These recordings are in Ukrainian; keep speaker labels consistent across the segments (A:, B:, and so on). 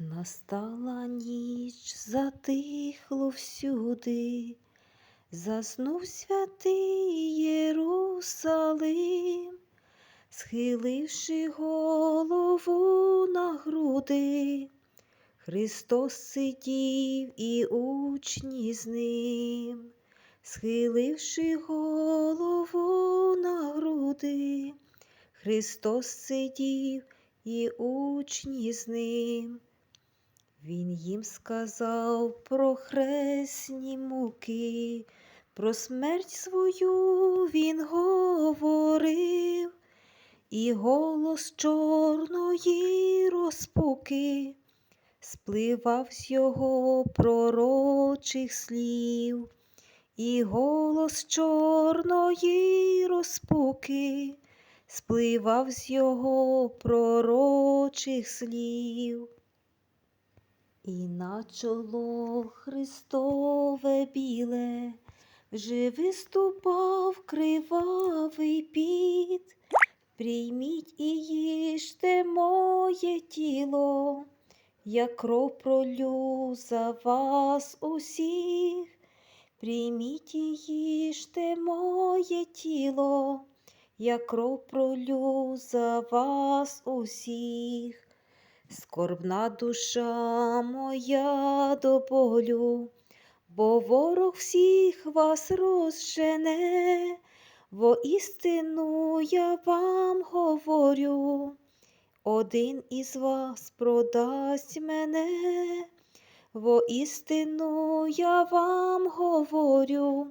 A: Настала ніч, затихло всюди, заснув святий Єрусалим, схиливши голову на груди, Христос сидів і учні з ним, схиливши голову на груди, Христос сидів і учні з ним. Він їм сказав про хресні муки, про смерть свою він говорив, і голос чорної розпуки спливав з його пророчих слів, і голос чорної розпуки спливав з його пророчих слів. І на чоло Христове біле вже виступав кривавий піт. Прийміть і їжте моє тіло, я кров пролю за вас усіх. Прийміть і їжте моє тіло, я кров пролю за вас усіх. Скорбна душа моя до болю, бо ворог всіх вас розжене, воістину я вам говорю, один із вас продасть мене, воістину я вам говорю,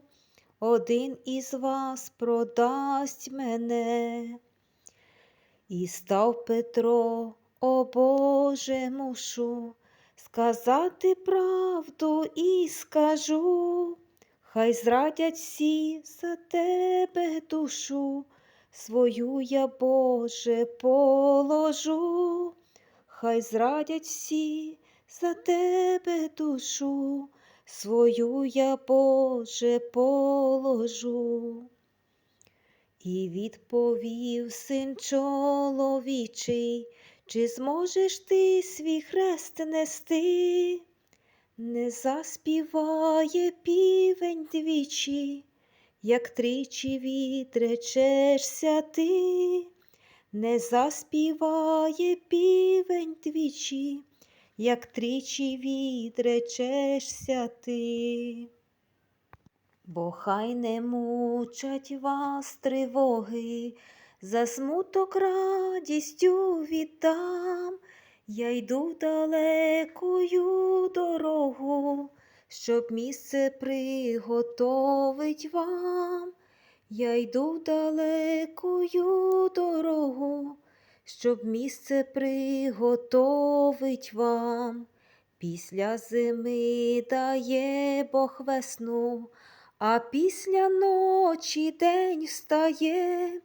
A: один із вас продасть мене. І став Петро. О Боже, мушу сказати правду і скажу, хай зрадять всі за тебе душу, свою я, Боже, положу, хай зрадять всі за тебе душу, свою я, Боже, положу. І відповів син чоловічий, чи зможеш ти свій хрест нести? Не заспіває півень двічі, як тричі відречешся ти, не заспіває півень двічі, як тричі відречешся ти. Бо хай не мучать вас тривоги, за смуток радістю віддам, я йду далекою дорогу, щоб місце приготовить вам. Я йду далекою дорогу, щоб місце приготовить вам. Після зими дає Бог весну, а після ночі день встає.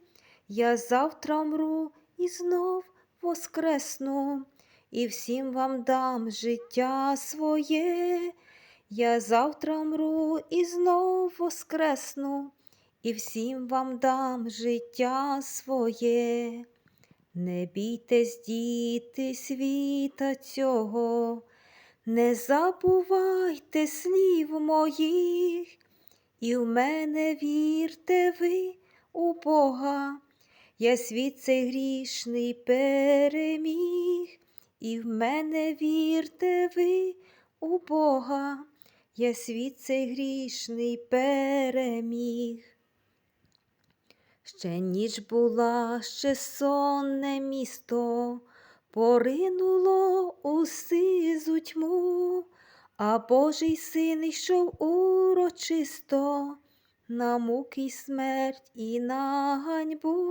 A: Я завтра мру і знов воскресну, і всім вам дам життя своє. Я завтра мру і знов воскресну, і всім вам дам життя своє. Не бійтесь, діти, світа цього, не забувайте слів моїх, і в мене вірте ви у Бога. Я світ цей грішний переміг, і в мене вірте ви у Бога, я світ цей грішний переміг. Ще ніч була, ще сонне місто, поринуло у сизу тьму, а Божий син йшов урочисто на муки й смерть і на ганьбу,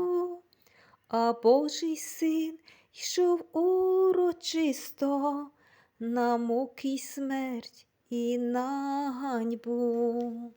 A: а Божий син йшов урочисто на муки й смерть і на ганьбу.